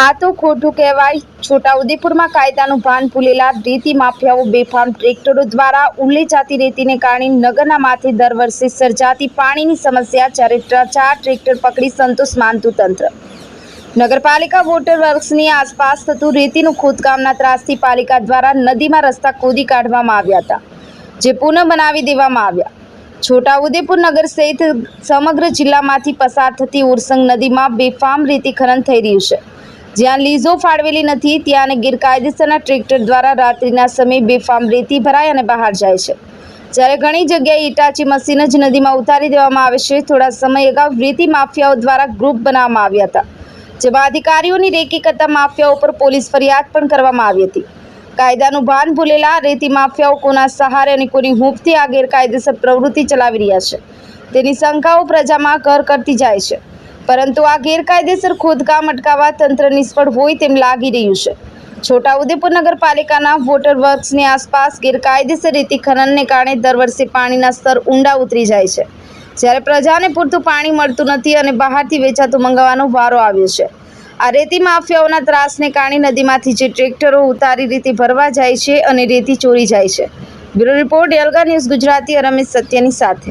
આ તો ખોટું કહેવાય. છોટાઉદેપુરમાં કાયદાનું ભાન ભૂલેલા રેતી માફિયાઓ બેફામ ટ્રેક્ટરો દ્વારા ઉલ્લેચાતી રેતીને કારણે નગરના માથે દર વર્ષે સર્જાતી પાણીની સમસ્યા, જ્યારે ચાર ટ્રેક્ટર પકડી સંતોષ માનતું તંત્ર. નગરપાલિકા વોટર વર્ક્સની આસપાસ થતું રેતીનું ખોદકામના ત્રાસથી પાલિકા દ્વારા નદીમાં રસ્તા ખોદી કાઢવામાં આવ્યા હતા, જે પુનઃ બનાવી દેવામાં આવ્યા. છોટાઉદેપુર નગર સહિત સમગ્ર જિલ્લામાંથી પસાર થતી ઉરસંગ નદીમાં બેફામ રેતી ખનન થઈ રહ્યું છે. જ્યાં લીઝો ફાળવેલી નથી, ત્યાં ગેરકાયદેસરના ટ્રેક્ટર દ્વારા રાત્રિના સમયે બેફામ રેતી ભરાય અને બહાર જાય છે. જ્યારે ઘણી જગ્યાએ ઈટાચી મશીન જ નદીમાં ઉતારી દેવામાં આવે છે, થોડા સમય અગાઉ રેતી માફિયાઓ દ્વારા ગ્રુપ બનાવવામાં આવ્યા હતા, જેમાં અધિકારીઓની રેકી કરતા માફિયાઓ પર પોલીસ ફરિયાદ પણ કરવામાં આવી હતી. કાયદાનું ભાન ભૂલેલા રેતી માફિયાઓ કોના સહારે અને કોની હૂંફથી આ ગેરકાયદેસર પ્રવૃત્તિ ચલાવી રહ્યા છે. તેની શંકાઓ પ્રજામાં ઘર કરતી જાય છે. પરંતુ આ ગેરકાયદેસર ખોદકામ અટકાવવા તંત્ર નિષ્ફળ હોય તેમ લાગી રહ્યું છે. છોટાઉદેપુર નગરપાલિકાના વોટર વર્ક્સની આસપાસ ગેરકાયદેસર રેતી ખનનને કારણે દર વર્ષે પાણીના સ્તર ઊંડા ઉતરી જાય છે. જ્યારે પ્રજાને પૂરતું પાણી મળતું નથી અને બહારથી વેચાતું મંગાવવાનો વારો આવ્યો છે. આ રેતી માફિયાઓના ત્રાસને કારણે નદીમાંથી જે ટ્રેક્ટરો ઉતારી રીતે ભરવા જાય છે અને રેતી ચોરી જાય છે. બ્યુરો રિપોર્ટ, એલગા ન્યૂઝ ગુજરાતી રમેશ સત્યની સાથે.